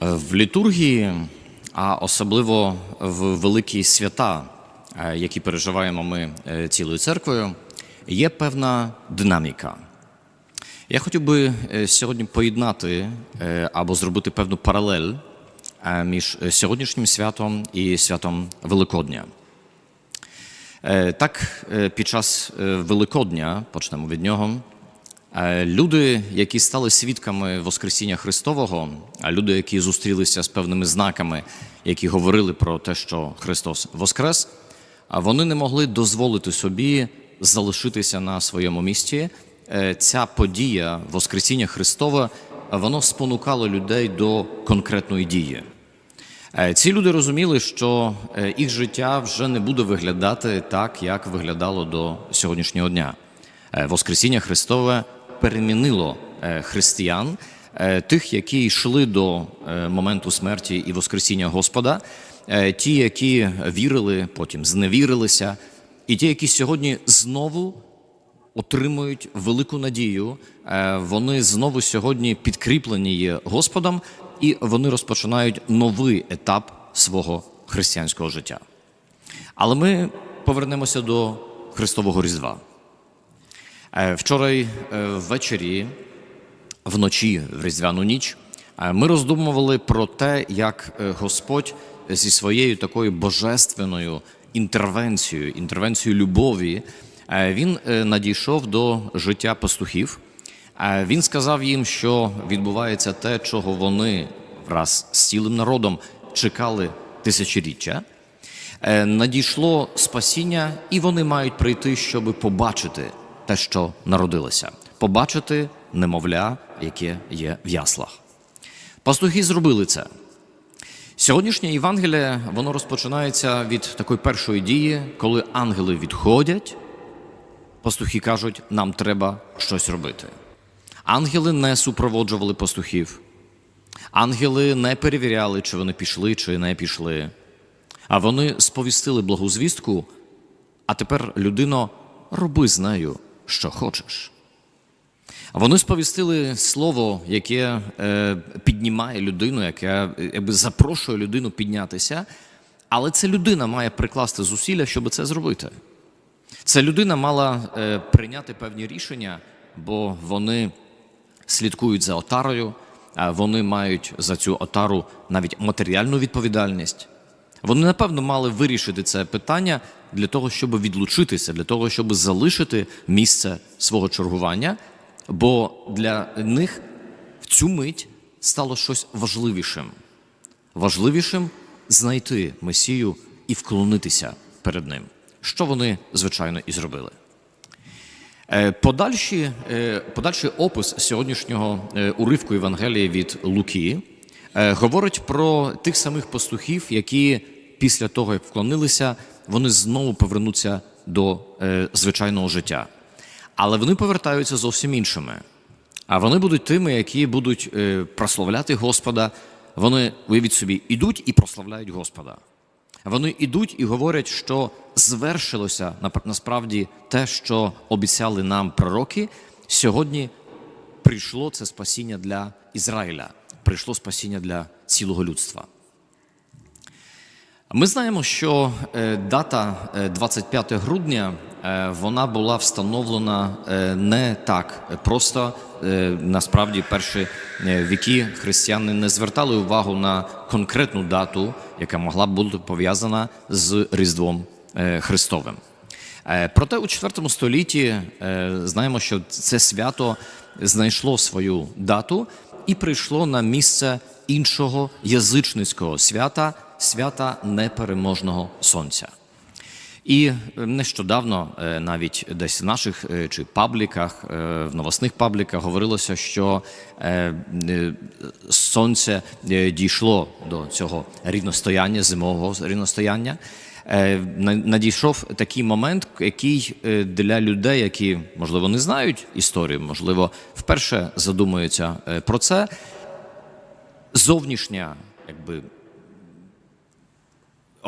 В літургії, а особливо в великі свята, е, які переживаємо ми е, цілою церквою, є певна динаміка. Я хотів би е, сьогодні поєднати або зробити певну паралель між сьогоднішнім святом і святом Великодня. Так, під час Великодня, почнемо від нього, люди, які стали свідками Воскресіння Христового, а люди, які зустрілися з певними знаками, які говорили про те, що Христос Воскрес, вони не могли дозволити собі залишитися на своєму місці. Е, Ця подія Воскресіння Христове, воно спонукало людей до конкретної дії. Е, Ці люди розуміли, що е, їх життя вже не буде виглядати так, як виглядало до сьогоднішнього дня. Е, Воскресіння Христове перемінило е, християн, е, тих, які йшли до е, моменту смерті і Воскресіння Господа, ті, які вірили, потім зневірилися, і ті, які сьогодні знову отримують велику надію. Вони знову сьогодні підкріплені є Господом, і вони розпочинають новий етап свого християнського життя. Але ми повернемося до Христового Різдва. Е, Вчора ввечері, вночі, в Різдвяну ніч, е, ми роздумували про те, як е, Господь зі своєю такою божественною інтервенцією, інтервенцією любові, е, він е, надійшов до життя пастухів. Е, Він сказав їм, що відбувається те, чого вони враз з цілим народом чекали тисячоріччя. Е, Надійшло спасіння, і вони мають прийти, щоб побачити те, що народилося, побачити немовля, яке є в яслах. Пастухи зробили це. Сьогоднішнє Євангеліє воно розпочинається від такої першої дії, коли ангели відходять, пастухи кажуть, нам треба щось робити. Ангели не супроводжували пастухів. Ангели не перевіряли, чи вони пішли, чи не пішли. А вони сповістили благу звістку, а тепер, людино, роби з нею, що хочеш. Вони сповістили слово, яке е, піднімає людину, яке якби запрошує людину піднятися, але ця людина має прикласти зусилля, щоб це зробити. Ця людина мала е, прийняти певні рішення, бо вони слідкують за отарою, вони мають за цю отару навіть матеріальну відповідальність. Вони, напевно, мали вирішити це питання для того, щоб відлучитися, для того, щоб залишити місце свого чергування, бо для них в цю мить стало щось важливішим. Важливішим знайти Месію і вклонитися перед ним, що вони, звичайно, і зробили. Е, Подальші, е, подальший опис сьогоднішнього е, уривку Євангелія від Луки говорить про тих самих пастухів, які після того, як вклонилися, вони знову повернуться до е, звичайного життя. Але вони повертаються зовсім іншими. А вони будуть тими, які будуть е, прославляти Господа. Вони, уявіть собі, ідуть і прославляють Господа. Вони ідуть і говорять, що звершилося насправді те, що обіцяли нам пророки. Сьогодні прийшло це спасіння для Ізраїля, прийшло спасіння для цілого людства. Ми знаємо, що е, дата е, 25 грудня е, вона була встановлена е, не так просто. Е, Насправді, перші е, віки християни не звертали увагу на конкретну дату, яка могла б бути пов'язана з Різдвом е, Христовим. Е, Проте у IV столітті е, знаємо, що це свято знайшло свою дату і прийшло на місце іншого язичницького свята свята непереможного сонця. І е, нещодавно е, навіть десь в наших е, чи пабліках, в новосних пабліках говорилося, що сонце дійшло до цього рівностояння, зимового рівностояння. Надійшов такий момент, який для людей, які можливо не знають історію, можливо, вперше задумуються про це. Зовнішня, якби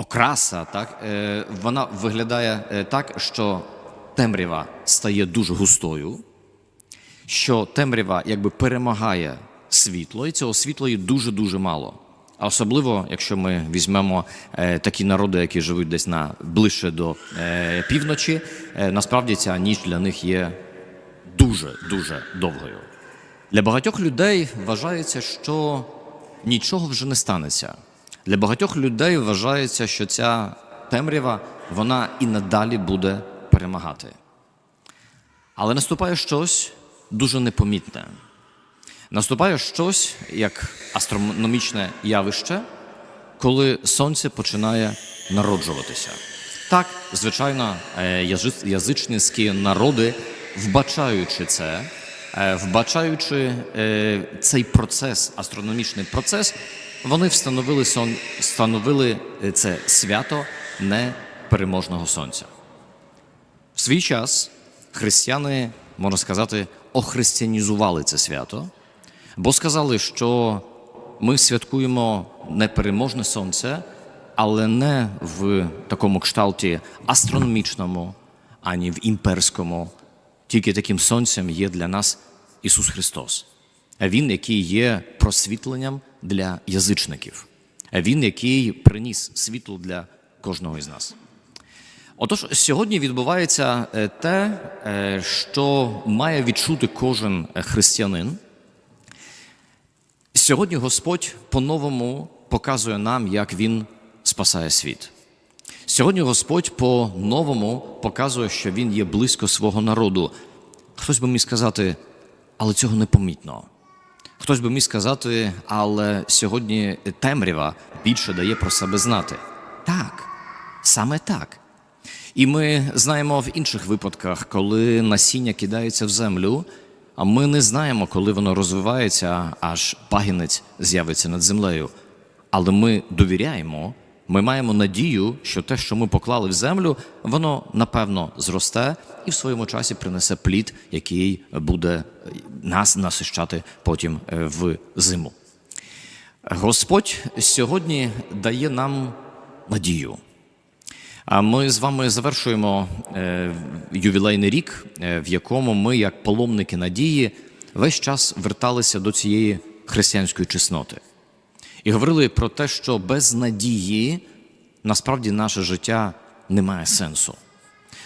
окраса, так, е, вона виглядає е, так, що темрява стає дуже густою, що темрява якби перемагає світло, і цього світла є дуже-дуже мало. А особливо, якщо ми візьмемо е, такі народи, які живуть десь на ближче до півночі, насправді ця ніч для них є дуже дуже довгою. Для багатьох людей вважається, що нічого вже не станеться. Для багатьох людей вважається, що ця темрява вона і надалі буде перемагати. Але наступає щось дуже непомітне. Наступає щось як астрономічне явище, коли сонце починає народжуватися. Так, звичайно, е, язичницькі народи, вбачаючи це, е, вбачаючи е, цей процес, астрономічний процес, вони встановили, сон, встановили е, це свято непереможного сонця. В свій час християни, можна сказати, охристиянізували це свято, бо сказали, що ми святкуємо непереможне сонце, але не в такому кшталті астрономічному, ані в імперському. Тільки таким сонцем є для нас Ісус Христос. Він, який є просвітленням для язичників, Він, який приніс світло для кожного із нас. Отож, сьогодні відбувається е, те, е, що має відчути кожен християнин. Сьогодні Господь по-новому показує нам, як Він спасає світ. Сьогодні Господь по-новому показує, що Він є близько свого народу. Хтось би міг сказати, але цього непомітно. Хтось би міг сказати, але сьогодні темрява більше дає про себе знати. Так, саме так. І ми знаємо в інших випадках, коли насіння кидається в землю, а ми не знаємо, коли воно розвивається, аж пагінець з'явиться над землею. Але ми довіряємо, ми маємо надію, що те, що ми поклали в землю, воно напевно зросте і в своєму часі принесе плід, який буде нас насищати потім е, в зиму. Господь сьогодні дає нам надію. А ми з вами завершуємо е, ювілейний рік, е, в якому ми, як паломники надії, весь час верталися до цієї християнської чесноти і говорили про те, що без надії насправді наше життя не має сенсу,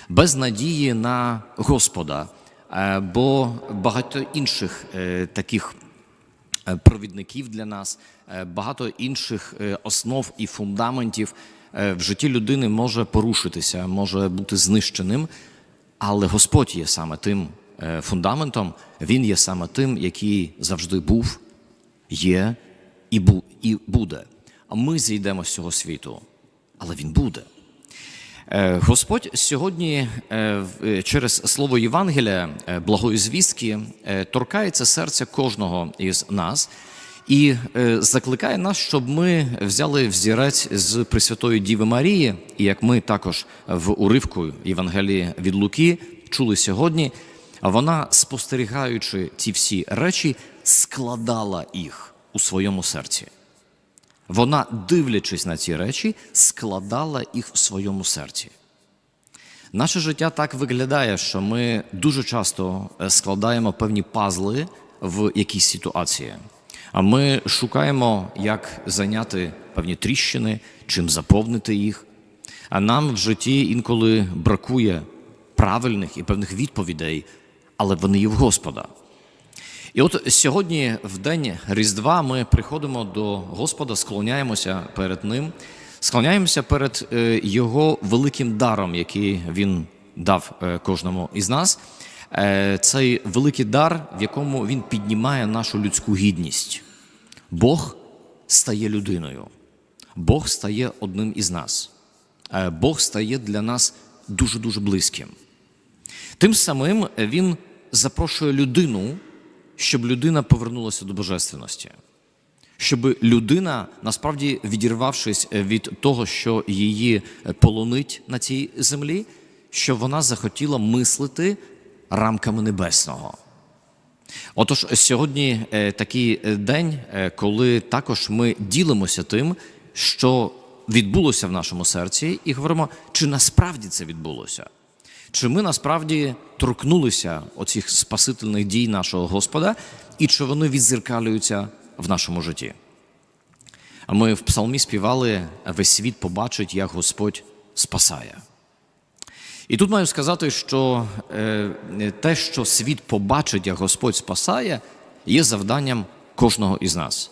без надії на Господа, е, бо багато інших е, таких е, провідників для нас, багато інших основ і фундаментів в житті людини може порушитися, може бути знищеним, але Господь є саме тим фундаментом, Він є саме тим, який завжди був, є і, і буде. А ми зійдемо з цього світу, але Він буде. Е, Господь сьогодні е, е, через слово Євангелія, благої звістки, торкається серця кожного із нас і закликає нас, щоб ми взяли взірець з Пресвятої Діви Марії, і як ми також в уривку Євангелії від Луки чули сьогодні, вона, спостерігаючи ці всі речі, складала їх у своєму серці. Вона, дивлячись на ці речі, складала їх в своєму серці. Наше життя так виглядає, що ми дуже часто е, складаємо певні пазли в якійсь ситуації. А ми шукаємо, як зайняти певні тріщини, чим заповнити їх. А нам в житті інколи бракує правильних і певних відповідей, але вони є в Господа. І от сьогодні, в день Різдва, ми приходимо до Господа, склоняємося перед Ним, склоняємося перед е, Його великим даром, який Він дав е, кожному із нас. Е, Цей великий дар, в якому Він піднімає нашу людську гідність. Бог стає людиною, Бог стає одним із нас. Бог стає для нас дуже-дуже близьким. Тим самим він запрошує людину, щоб людина повернулася до божественності, щоб людина, насправді відірвавшись від того, що її полонить на цій землі, щоб вона захотіла мислити рамками небесного. Отож, сьогодні е, такий е, день, е, коли також ми ділимося тим, що відбулося в нашому серці, і говоримо, чи насправді це відбулося. Чи ми насправді торкнулися оцих спасительних дій нашого Господа, і чи вони відзеркалюються в нашому житті? Ми в псалмі співали весь світ побачить, як Господь спасає. І тут маю сказати, що е, те, що світ побачить, як Господь спасає, є завданням кожного із нас.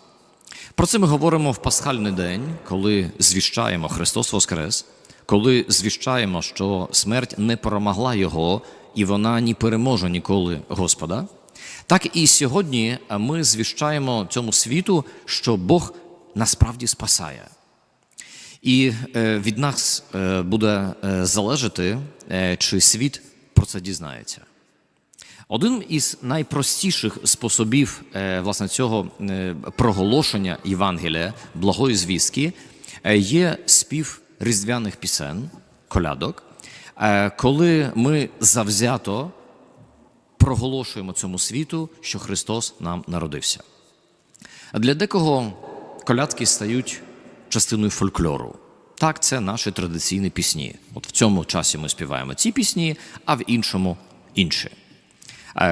Про це ми говоримо в пасхальний день, коли звіщаємо Христос Воскрес, коли звіщаємо, що смерть не перемогла Його, і вона не переможе ніколи Господа. Так і сьогодні ми звіщаємо цьому світу, що Бог насправді спасає. І е, від нас е, буде е, залежати, е, чи світ про це дізнається. Один із найпростіших способів е, власне цього е, проголошення Євангелія, благої звістки, е, є спів різдвяних пісень, колядок, е, коли ми завзято проголошуємо цьому світу, що Христос нам народився. А для декого колядки стають частиною фольклору. Так, це наші традиційні пісні. От в цьому часі ми співаємо ці пісні, а в іншому інші.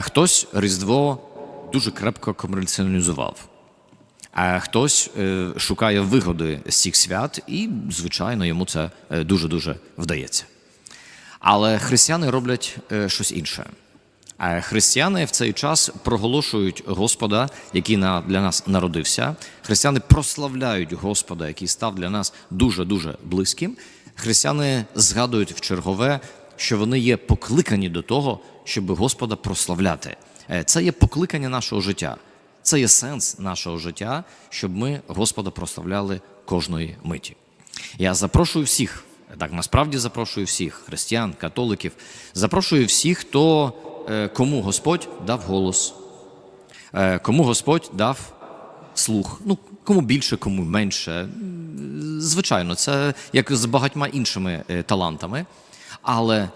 Хтось Різдво дуже крепко комерціалізував. А хтось е, шукає вигоди з цих свят, і, звичайно, йому це е, дуже-дуже вдається. Але християни роблять е, щось інше. А християни в цей час проголошують Господа, який для нас народився. Християни прославляють Господа, який став для нас дуже-дуже близьким. Християни згадують в чергове, що вони є покликані до того, щоб Господа прославляти. Е, Це є покликання нашого життя. Це є сенс нашого життя, щоб ми Господа прославляли кожної миті. Я запрошую всіх, так насправді запрошую всіх християн, католиків, запрошую всіх, хто е, кому Господь дав голос, е, кому Господь дав слух. Ну, кому більше, кому менше. Звичайно, це як з багатьма іншими е, талантами. Але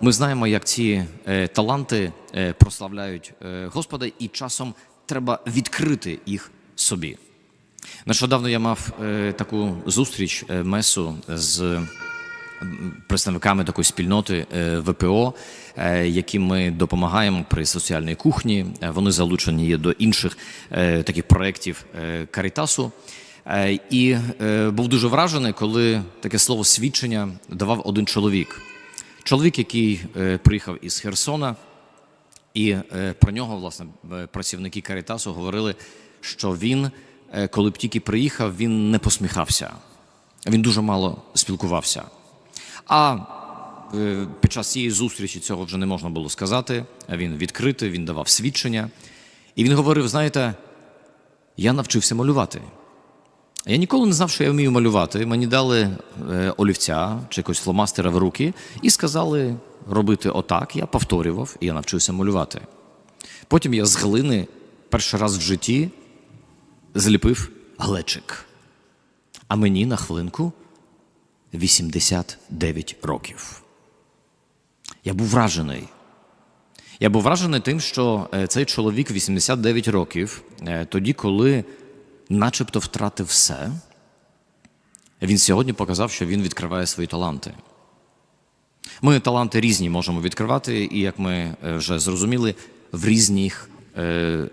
ми знаємо, як ці таланти прославляють Господа, і часом треба відкрити їх собі. Нещодавно я мав е, таку зустріч е, месу з представниками такої спільноти е, ВПО, е, яким ми допомагаємо при соціальній кухні. Е, Вони залучені є до інших е, таких проєктів е, Карітасу. Е, І е, був дуже вражений, коли таке слово свідчення давав один чоловік. Чоловік, який е, приїхав із Херсона, і е, про нього, власне, е, працівники Карітасу говорили, що він, е, коли б тільки приїхав, він не посміхався. Він дуже мало спілкувався. А під час цієї зустрічі цього вже не можна було сказати. Він відкритий, він давав свідчення. І він говорив: знаєте, я навчився малювати. Я ніколи не знав, що я вмію малювати. Мені дали е, олівця чи якогось фломастера в руки і сказали робити отак. Я повторював і я навчився малювати. Потім я з глини перший раз в житті зліпив глечик. А мені на хвилинку 89 років. Я був вражений. Я був вражений тим, що е, цей чоловік 89 років, е, тоді, коли начебто втратив все, він сьогодні показав, що він відкриває свої таланти. Ми таланти різні можемо відкривати, і як ми е, вже зрозуміли, в різних е,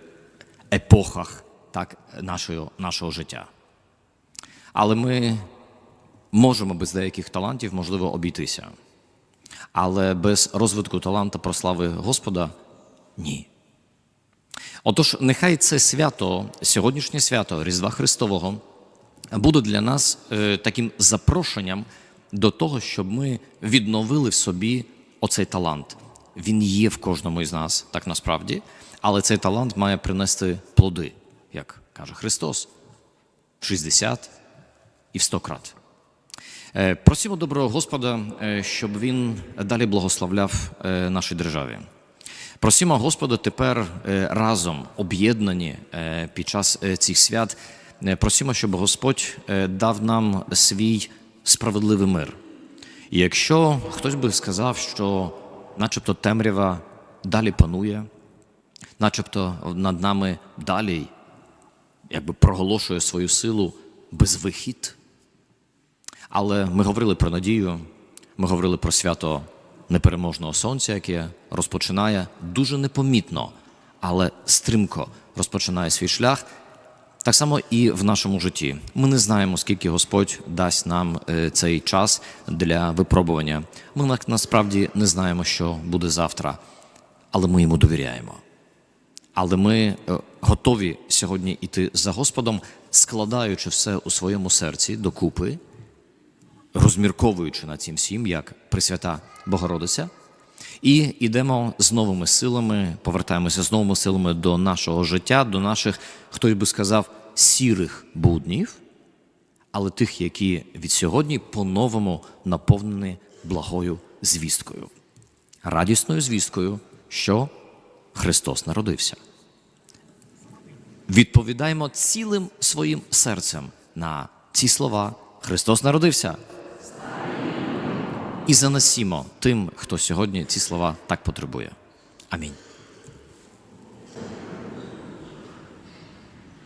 епохах так, нашого, нашого життя. Але ми можемо без деяких талантів, можливо, обійтися. Але без розвитку таланта про слави Господа ні. Отож, нехай це свято, сьогоднішнє свято Різдва Христового, буде для нас е, таким запрошенням до того, щоб ми відновили в собі оцей талант. Він є в кожному із нас, так насправді, але цей талант має принести плоди, як каже Христос, в 60 і в 100 крат. Е, Просимо доброго Господа, е, щоб Він далі благословляв нашій державі. Просимо Господа тепер е, разом об'єднані е, під час е, цих свят. Просимо, щоб Господь дав нам свій справедливий мир. І якщо хтось би сказав, що начебто темрява далі панує, начебто над нами далі якби проголошує свою силу безвихід. Але ми говорили про надію, ми говорили про свято непереможного сонця, яке розпочинає дуже непомітно, але стримко розпочинає свій шлях. Так само і в нашому житті. Ми не знаємо, скільки Господь дасть нам е, цей час для випробування. Ми насправді не знаємо, що буде завтра, але ми йому довіряємо. Але ми е, готові сьогодні йти за Господом, складаючи все у своєму серці докупи, розмірковуючи над цим всім, як Пресвята Богородиця, і йдемо з новими силами, повертаємося з новими силами до нашого життя, до наших, хтось би сказав, сірих буднів, але тих, які від сьогодні по-новому наповнені благою звісткою, радісною звісткою, що Христос народився. Відповідаємо цілим своїм серцем на ці слова Христос народився. І занесімо тим, хто сьогодні ці слова так потребує. Амінь.